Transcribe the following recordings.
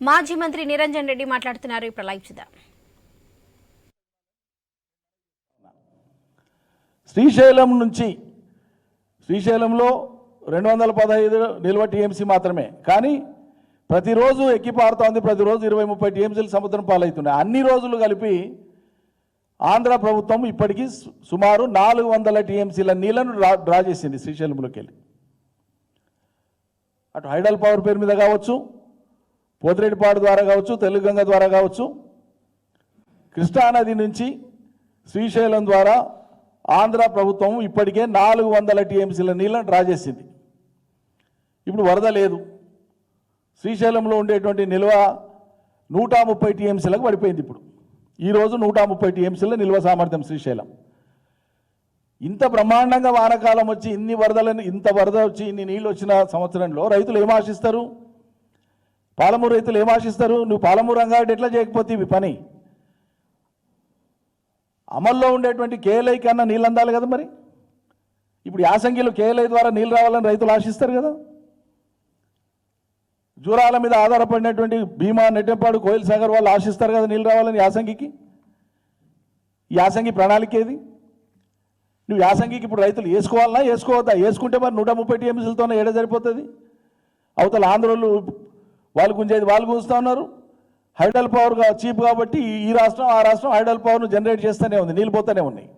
మాజీ మంత్రి నిరంజన్ రెడ్డి మాట్లాడుతున్నారు. ఇప్పుడు లైవ్ చూద్దాం. శ్రీశైలం నుంచి శ్రీశైలంలో రెండు వందల పదహైదు నిల్వ టీఎంసీ మాత్రమే. కానీ ప్రతిరోజు ఎక్కిపారుతోంది ప్రతిరోజు ఇరవై ముప్పై టీఎంసీలు సముద్రం పాలవుతున్నాయి. అన్ని రోజులు కలిపి ఆంధ్ర ప్రభుత్వం ఇప్పటికీ సు- సుమారు నాలుగు వందల టీఎంసీల నీళ్ళను డ్రా డ్రా చేసింది శ్రీశైలంలోకి వెళ్ళి అటు హైడల్ పవర్ పేరు మీద కావచ్చు పోతిరెడ్డిపాడు ద్వారా కావచ్చు తెలుగంగ ద్వారా కావచ్చు కృష్ణానది నుంచి శ్రీశైలం ద్వారా ఆంధ్ర ప్రభుత్వం ఇప్పటికే నాలుగు వందల టీఎంసీల నీళ్ళను డ్రా చేసింది. ఇప్పుడు వరద లేదు. శ్రీశైలంలో ఉండేటువంటి నిల్వ నూట ముప్పై టీఎంసీలకు పడిపోయింది ఇప్పుడు. ఈరోజు నూట ముప్పై టీఎంసీల నిల్వ సామర్థ్యం శ్రీశైలం. ఇంత బ్రహ్మాండంగా వానకాలం వచ్చి ఇన్ని వరదలను ఇంత వరద వచ్చి ఇన్ని నీళ్ళు వచ్చిన సంవత్సరంలో రైతులు ఏం ఆశిస్తారు? పాలమూరు రైతులు ఏం ఆశిస్తారు? నువ్వు పాలమూరు రంగారెడ్డి ఎట్లా చేయకపోతే ఇవి పని? అమల్లో ఉండేటువంటి కేఎల్ఐ కన్నా నీళ్ళు అందాలి కదా మరి? ఇప్పుడు యాసంగిలో కేఎల్ఐ ద్వారా నీళ్ళు రావాలని రైతులు ఆశిస్తారు కదా? జూరాల మీద ఆధారపడినటువంటి భీమా నెట్టెంపాడు కోయిల్ సాగర్ వాళ్ళు ఆశిస్తారు కదా నీళ్ళు రావాలని యాసంగికి? యాసంగి ప్రణాళిక ఏది? నువ్వు యాసంగికి ఇప్పుడు రైతులు వేసుకోవాలన్నా వేసుకోవద్దా? వేసుకుంటే మరి నూట ముప్పై టీఎంసీలతోనే ఏడ సరిపోతుంది? అవతల ఆంధ్రోళ్ళు వాళ్ళు గుంజేది వాళ్ళు గుంజుతూ ఉన్నారు. హైడల్ పవర్ చీప్ కాబట్టి ఈ- రాష్ట్రం ఆ రాష్ట్రం హైడల్ పవర్ను జనరేట్ చేస్తూనే ఉంది నీళ్ళు పోతూనే ఉన్నాయి.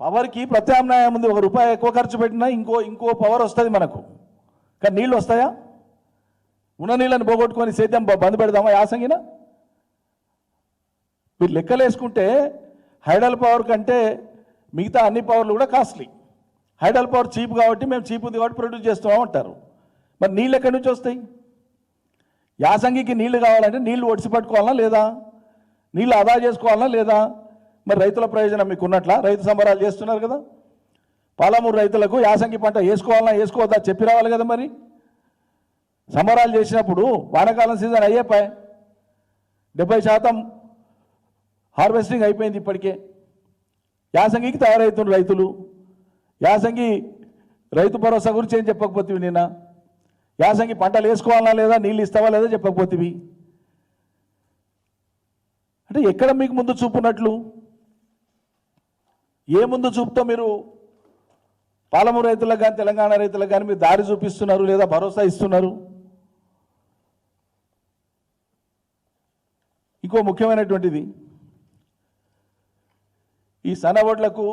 పవర్కి ప్రత్యామ్నాయం ఉంది ఒక రూపాయి ఎక్కువ ఖర్చు పెట్టినా ఇంకో ఇంకో పవర్ వస్తుంది మనకు. కానీ నీళ్ళు వస్తాయా? ఉన్న నీళ్ళని పోగొట్టుకొని సేద్యం బంద్ పెడదామా యాసంగిన? మీరు లెక్కలేసుకుంటే హైడల్ పవర్ కంటే మిగతా అన్ని పవర్లు కూడా కాస్ట్లీ. హైడల్ పవర్ చీప్ కాబట్టి మేము చీప్ ఉంది కాబట్టి ప్రొడ్యూస్ చేస్తున్నాం అంటారు మరి నీళ్ళు ఎక్కడి నుంచి వస్తాయి? యాసంగికి నీళ్ళు కావాలంటే నీళ్ళు ఒడిసి పట్టుకోవాలనా లేదా? నీళ్ళు ఆదా చేసుకోవాలా లేదా? మరి రైతుల ప్రయోజనం మీకు ఉన్నట్లా రైతు సంబరాలు చేస్తున్నారు కదా. పాలమూరు రైతులకు యాసంగి పంట వేసుకోవాలన్నా వేసుకోవద్దా చెప్పి రావాలి కదా మరి. సంబరాలు చేసినప్పుడు వానాకాలం సీజన్ అయ్యేపాయ్. డెబ్బై శాతం హార్వెస్టింగ్ అయిపోయింది ఇప్పటికే. యాసంగికి తయారవుతున్నారు రైతులు. యాసంగి రైతు భరోసా గురించి ఏం చెప్పకపోతే నిన్న? యాసంగి పంటలు వేసుకోవాలా లేదా నీళ్ళు ఇస్తావా లేదా చెప్పకపోతేవి. అంటే ఎక్కడ మీకు ముందు చూపున్నట్లు? ఏ ముందు చూపుతో మీరు పాలమూరు రైతులకు కానీ తెలంగాణ రైతులకు కానీ మీరు దారి చూపిస్తున్నారు లేదా భరోసా ఇస్తున్నారు? ఇంకో ముఖ్యమైనటువంటిది. ఈ సన్నబొడ్లకు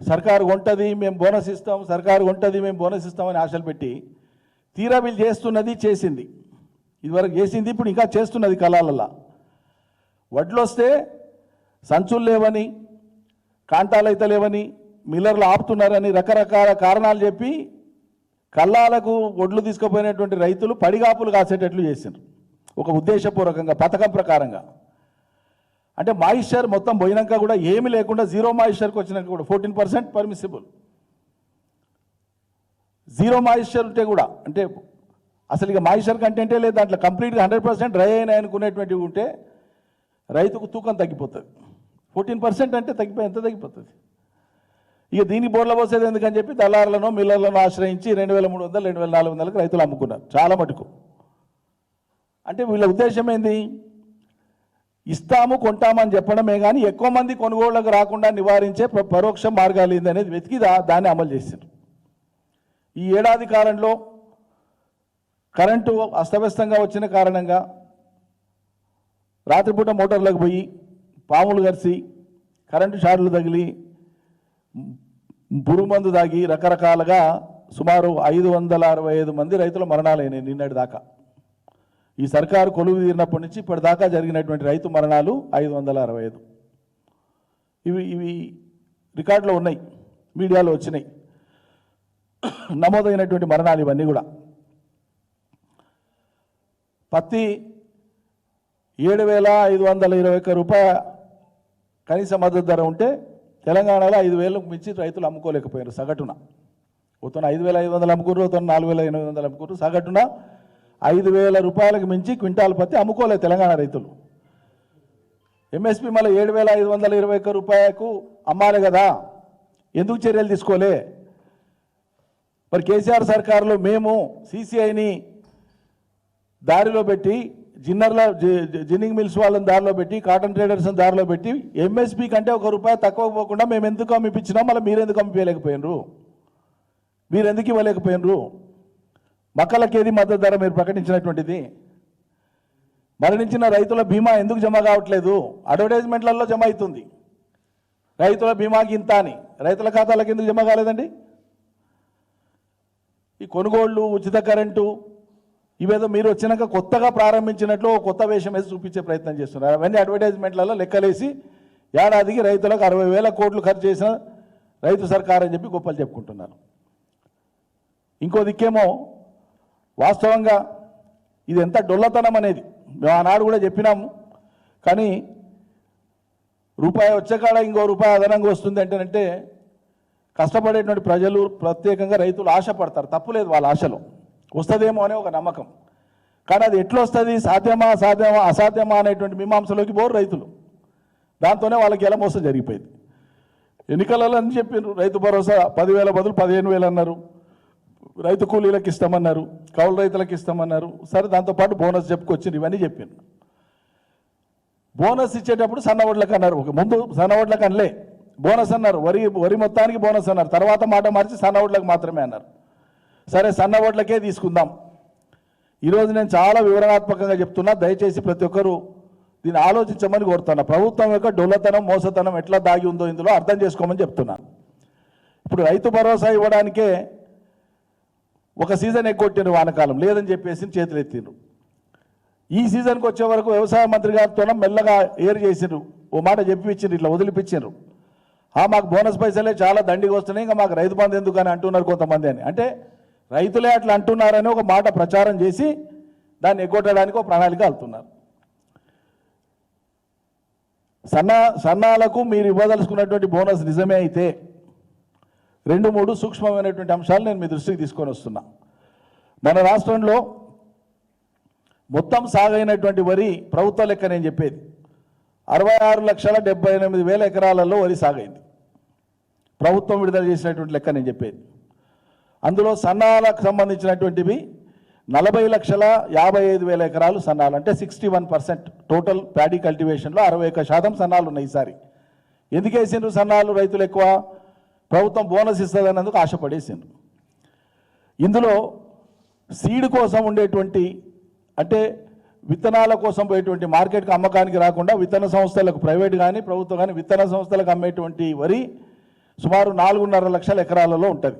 సర్కారు కొంటది మేము బోనస్ ఇస్తాం సర్కారు కొంటది మేము బోనస్ ఇస్తామని ఆశలు పెట్టి తీరా వీళ్ళు చేస్తున్నది చేసింది. ఇదివరకు చేసింది ఇప్పుడు ఇంకా చేస్తున్నది కళాలల్లా. వడ్లు వస్తే సంచులు లేవని కాంటాలు అయితే లేవని మిల్లర్లు ఆపుతున్నారని రకరకాల కారణాలు చెప్పి కళ్ళాలకు ఒడ్లు తీసుకుపోయినటువంటి రైతులు పడిగాపులు కాసేటట్లు చేసిండ్రు. ఒక ఉద్దేశపూర్వకంగా పథకం ప్రకారంగా. అంటే మాయిశ్చర్ మొత్తం పోయినాక కూడా ఏమి లేకుండా జీరో మాయిశ్చర్కి వచ్చినాక కూడా fourteen percent permissible. Zero moisture ఉంటే కూడా అంటే అసలు ఇక మాయిశ్చర్ కంటెంటే లేదు దాంట్లో కంప్లీట్గా హండ్రెడ్ పర్సెంట్ డ్రై అయినాయి అనుకునేటువంటివి ఉంటే రైతుకు తూకం తగ్గిపోతుంది. ఫోర్టీన్ పర్సెంట్ అంటే తగ్గిపోయి ఎంత తగ్గిపోతుంది? ఇక దీనికి బోర్ల పోసేది ఎందుకని చెప్పి దళారులను మిల్లర్లను ఆశ్రయించి రెండు వేల మూడు వందలు రెండు వేల నాలుగు వందలకు రైతులు అమ్ముకున్నారు. చాలా మటుకు. అంటే వీళ్ళ ఉద్దేశం ఏంది? ఇస్తాము కొంటామని చెప్పడమే కానీ ఎక్కువ మంది కొనుగోళ్ళకు రాకుండా నివారించే పరోక్ష మార్గాలు ఏందనేది వెతికి దాన్ని అమలు చేశారు ఈ ఏడాది కాలంలో కరెంటు అస్తవ్యస్తంగా వచ్చిన కారణంగా రాత్రిపూట మోటార్లకు పోయి పాములు కరిసి కరెంటు షార్లు తగిలి పురుగుమందు తాగి రకరకాలుగా సుమారు ఐదు వందల అరవై ఐదు మంది రైతుల మరణాలైనాయి నిన్నటి దాకా. ఈ సర్కారు కొలువు తీరినప్పటి నుంచి ఇప్పటిదాకా జరిగినటువంటి రైతు మరణాలు ఐదు వందల అరవై ఐదు. ఇవి ఇవి రికార్డులో ఉన్నాయి మీడియాలో వచ్చినాయి. నమోదైనటువంటి మరణాలు ఇవన్నీ కూడా. పత్తి ఏడు వేల ఐదు వందల ఇరవై ఒక్క రూపాయ కనీస మద్దతు ధర ఉంటే తెలంగాణలో ఐదు వేలకు మించి రైతులు అమ్ముకోలేకపోయారు సగటున. ఉత్తన ఐదు వేల ఐదు వందలు అమ్ముకున్నారు ఉత్తన నాలుగు వేల ఎనిమిది వందలు అమ్ముకున్నారు సగటున ఐదు వేల రూపాయలకు మించి క్వింటాల్ పత్తి అమ్ముకోలేదు తెలంగాణ రైతులు. ఎంఎస్పి మళ్ళీ ఏడు వేల ఐదు వందల ఇరవై ఒక్క రూపాయలకు అమ్మాలి కదా. ఎందుకు చర్యలు తీసుకోలే? మరి కేసీఆర్ సర్కారులో మేము సీసీఐని దారిలో పెట్టి జిన్నర్ల జిన్నింగ్ మిల్స్ వాళ్ళని దారిలో పెట్టి కాటన్ ట్రేడర్స్ని దారిలో పెట్టి ఎంఎస్పి కంటే ఒక రూపాయి తక్కువ పోకుండా మేము ఎందుకు అమ్మిపించినాం? మళ్ళీ మీరు ఎందుకు అమ్మిపోయలేకపోయినరు మీరు ఎందుకు ఇవ్వలేకపోయినరు? మక్కలకి ఏది మద్దతు ధర మీరు ప్రకటించినటువంటిది? మరణించిన రైతుల బీమా ఎందుకు జమ కావట్లేదు? అడ్వర్టైజ్మెంట్లలో జమ అవుతుంది. రైతుల బీమాకి ఇంత అని. రైతుల ఖాతాలకు ఎందుకు జమ కాలేదండి? ఈ కొనుగోళ్ళు ఉచిత కరెంటు ఇవేదో మీరు వచ్చినాక కొత్తగా ప్రారంభించినట్లు కొత్త వేషం వేసి చూపించే ప్రయత్నం చేస్తున్నారు. అవన్నీ అడ్వర్టైజ్మెంట్లలో లెక్కలేసి ఏడాదికి రైతులకు అరవై వేల కోట్లు ఖర్చు చేసిన రైతు సర్కార్ అని చెప్పి గొప్పలు చెప్పుకుంటున్నారు. ఇంకో దిక్కేమో వాస్తవంగా ఇది ఎంత డొల్లతనం అనేది. మేము ఆనాడు కూడా చెప్పినాము. కానీ రూపాయి వచ్చే కాడ ఇంకో రూపాయి అదనంగా వస్తుంది అంటేనంటే కష్టపడేటువంటి ప్రజలు ప్రత్యేకంగా రైతులు ఆశపడతారు. తప్పులేదు వాళ్ళ ఆశలో. వస్తుందేమో అనే ఒక నమ్మకం. కానీ అది ఎట్లా వస్తుంది సాధ్యమా సాధ్యమా అసాధ్యమా అనేటువంటి మీమాంసలోకి పోరు రైతులు. దాంతోనే వాళ్ళకి ఎలా మోసం జరిగిపోయింది? ఎన్నికలలో అని చెప్పారు రైతు భరోసా పదివేల బదులు పదిహేను వేలు అన్నారు. రైతు కూలీలకు ఇస్తామన్నారు. కౌలు రైతులకు ఇస్తామన్నారు. సరే దాంతోపాటు బోనస్ చెప్పుకొచ్చింది ఇవన్నీ చెప్పాను బోనస్ ఇచ్చేటప్పుడు సన్నవడ్లకు అన్నారు ఒక ముందు సన్నవడ్లకు అనలే బోనస్ అన్నారు. వరి వరి మొత్తానికి బోనస్ అన్నారు. తర్వాత మాట మార్చి సన్న ఓట్లకు మాత్రమే అన్నారు. సరే సన్న ఓట్లకే తీసుకుందాం. ఈరోజు నేను చాలా వివరణాత్మకంగా చెప్తున్నా. దయచేసి ప్రతి ఒక్కరూ దీన్ని ఆలోచించమని కోరుతున్నా. ప్రభుత్వం యొక్క డొల్లతనం మోసతనం ఎట్లా దాగి ఉందో ఇందులో అర్థం చేసుకోమని చెప్తున్నాను ఇప్పుడు రైతు భరోసా ఇవ్వడానికే ఒక సీజన్ ఎగ్గొట్టిండ్రు వానకాలం. లేదని చెప్పేసి చేతులు ఎత్తిండ్రు. ఈ సీజన్కి వచ్చే వరకు వ్యవసాయ మంత్రి గారితో మెల్లగా ఏరు చేసిండ్రు. ఓ మాట చెప్పి ఇచ్చిండ్రు ఇట్లా వదిలిపించిండ్రు మాకు బోనస్ పైసలే చాలా దండిగా వస్తున్నాయి ఇంకా మాకు రైతు బంధు ఎందుకు అని అంటున్నారు కొంతమంది అని. అంటే రైతులే అట్లా అంటున్నారని ఒక మాట ప్రచారం చేసి దాన్ని ఎగ్గొట్టడానికి ఒక ప్రణాళిక వెళ్తున్నారు. సన్న సన్నాలకు మీరు ఇవ్వదలుచుకున్నటువంటి బోనస్ నిజమే అయితే రెండు మూడు సూక్ష్మమైనటువంటి అంశాలు నేను మీ దృష్టికి తీసుకొని వస్తున్నా. మన రాష్ట్రంలో మొత్తం సాగైనటువంటి వరి ప్రభుత్వ లెక్క నేను చెప్పేది. అరవై ఆరు లక్షల డెబ్బై ఎనిమిది వేల ఎకరాలలో వరి సాగైంది. ప్రభుత్వం విడుదల చేసినటువంటి లెక్క నేను చెప్పేది. అందులో సన్నాలకు సంబంధించినటువంటివి నలభై లక్షల యాభై ఐదు వేల ఎకరాలు సన్నాలు అంటే sixty one percent total paddy కల్టివేషన్లో అరవై ఒక్క శాతం సన్నాలు ఉన్నాయి ఈసారి. ఎందుకు వేసిండ్రు సన్నాలు రైతులు ఎక్కువ? ప్రభుత్వం బోనస్ ఇస్తుందన్నందుకు ఆశపడేసిండ్రు. ఇందులో సీడ్ కోసం ఉండేటువంటి అంటే విత్తనాల కోసం పోయేటువంటి మార్కెట్కి అమ్మకానికి రాకుండా విత్తన సంస్థలకు ప్రైవేట్ కానీ ప్రభుత్వం కానీ విత్తన సంస్థలకు అమ్మేటువంటి వరి సుమారు నాలుగున్నర లక్షల ఎకరాలలో ఉంటుంది.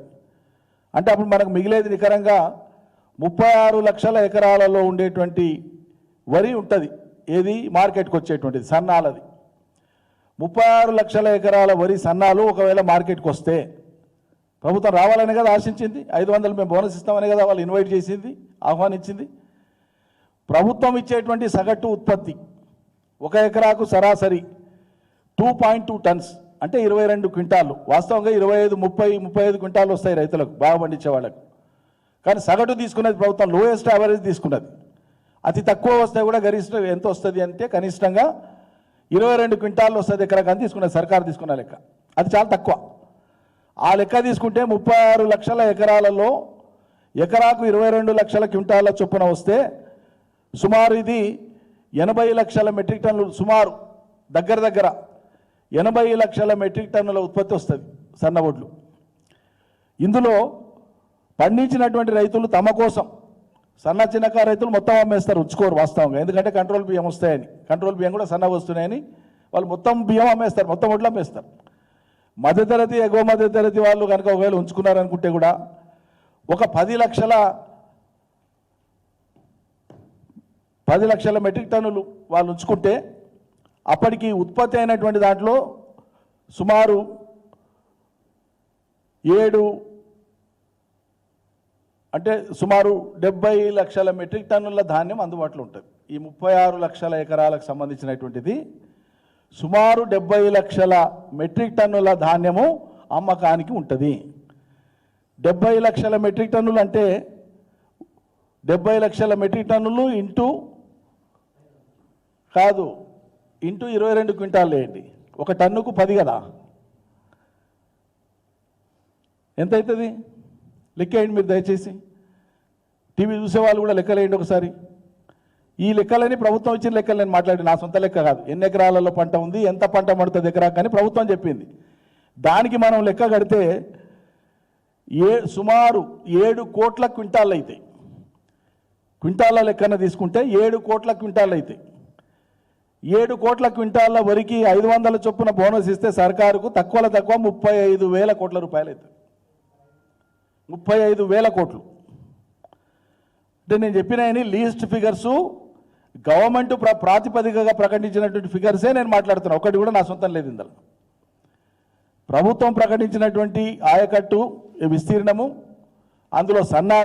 అంటే అప్పుడు మనకు మిగిలేది నికరంగా ముప్పై ఆరు లక్షల ఎకరాలలో ఉండేటువంటి వరి ఉంటుంది. ఏది? మార్కెట్కి వచ్చేటువంటిది సన్నాలది. ముప్పై ఆరు లక్షల ఎకరాల వరి సన్నాలు ఒకవేళ మార్కెట్కి వస్తే ప్రభుత్వం రావాలని కదా ఆశించింది. ఐదు వందలు మేము బోనస్ ఇస్తామని కదా వాళ్ళు ఇన్వైట్ చేసింది ఆహ్వానించింది. ప్రభుత్వం ఇచ్చేటువంటి సగటు ఉత్పత్తి ఒక ఎకరాకు సరాసరి టూ పాయింట్ టూ టన్స్. అంటే ఇరవై రెండు క్వింటాలు. వాస్తవంగా ఇరవై ఐదు ముప్పై ముప్పై ఐదు క్వింటాలు వస్తాయి రైతులకు బాగా పండించే వాళ్ళకు. కానీ సగటు తీసుకున్నది ప్రభుత్వం లోయెస్ట్ యావరేజ్ తీసుకున్నది. అతి తక్కువ వస్తే కూడా గరిష్ట ఎంత వస్తుంది అంటే కనిష్టంగా ఇరవై రెండు క్వింటాలు వస్తుంది ఎకరాకు అని తీసుకున్నది సర్కారు తీసుకున్న లెక్క. అది చాలా తక్కువ. ఆ లెక్క తీసుకుంటే ముప్పై ఆరు లక్షల ఎకరాలలో ఎకరాకు ఇరవై రెండు లక్షల క్వింటాల చొప్పున వస్తే సుమారు ఇది ఎనభై లక్షల మెట్రిక్ టన్నులు సుమారు దగ్గర దగ్గర ఎనభై లక్షల మెట్రిక్ టన్నుల ఉత్పత్తి వస్తుంది సన్న వడ్లు. ఇందులో పండించినటువంటి రైతులు తమ కోసం సన్న చిన్నకారు రైతులు మొత్తం అమ్మేస్తారు ఉంచుకోరు వాస్తవంగా. ఎందుకంటే కంట్రోల్ బియ్యం వస్తాయని. కంట్రోల్ బియ్యం కూడా సన్న వస్తున్నాయని వాళ్ళు మొత్తం బియ్యం అమ్మేస్తారు మొత్తం ఒడ్లు అమ్మేస్తారు. మధ్యతరగతి ఎగువ మధ్యతరగతి వాళ్ళు కనుక ఒకవేళ ఉంచుకున్నారనుకుంటే కూడా ఒక పది లక్షల పది లక్షల మెట్రిక్ టన్నులు వాళ్ళు ఉంచుకుంటే అప్పటికి ఉత్పత్తి అయినటువంటి దాంట్లో సుమారు ఏడు అంటే సుమారు డెబ్బై లక్షల మెట్రిక్ టన్నుల ధాన్యం అందుబాటులో ఉంటుంది. ఈ ముప్పై ఆరు లక్షల ఎకరాలకు సంబంధించినటువంటిది సుమారు డెబ్బై లక్షల మెట్రిక్ టన్నుల ధాన్యము అమ్మకానికి ఉంటుంది. డెబ్బై లక్షల మెట్రిక్ టన్నులు అంటే డెబ్బై లక్షల మెట్రిక్ టన్నులు ఇంటూ కాదు ఇంటూ ఇరవై రెండు క్వింటాలు వేయండి. ఒక టన్నుకు పది కదా? ఎంత అవుతుంది? లెక్కేయండి మీరు దయచేసి. టీవీ చూసే వాళ్ళు కూడా లెక్కలేయండి ఒకసారి. ఈ లెక్కలని ప్రభుత్వం ఇచ్చిన లెక్కలు నేను మాట్లాడి నా సొంత లెక్క కాదు. ఎన్ని ఎకరాలలో పంట ఉంది ఎంత పంట పడుతుంది ఎకరా కానీ ప్రభుత్వం చెప్పింది. దానికి మనం లెక్క కడితే ఏ సుమారు ఏడు కోట్ల క్వింటాల్ అవుతాయి క్వింటాల లెక్కన తీసుకుంటే ఏడు కోట్ల క్వింటాల్ అవుతాయి ఏడు కోట్ల క్వింటాల వరికి ఐదు వందల చొప్పున బోనస్ ఇస్తే సర్కారుకు తక్కువలో తక్కువ ముప్పై ఐదు వేల కోట్ల రూపాయలు అవుతుంది ముప్పై ఐదు వేల కోట్లు. అంటే నేను చెప్పిన లీస్ట్ ఫిగర్స్ గవర్నమెంట్ ప్ర ప్రాతిపదికగా ప్రకటించినటువంటి ఫిగర్సే నేను మాట్లాడుతున్నాను ఒకటి కూడా నా సొంతం లేదు ఇందులో. ప్రభుత్వం ప్రకటించినటువంటి ఆయకట్టు విస్తీర్ణము అందులో సన్నా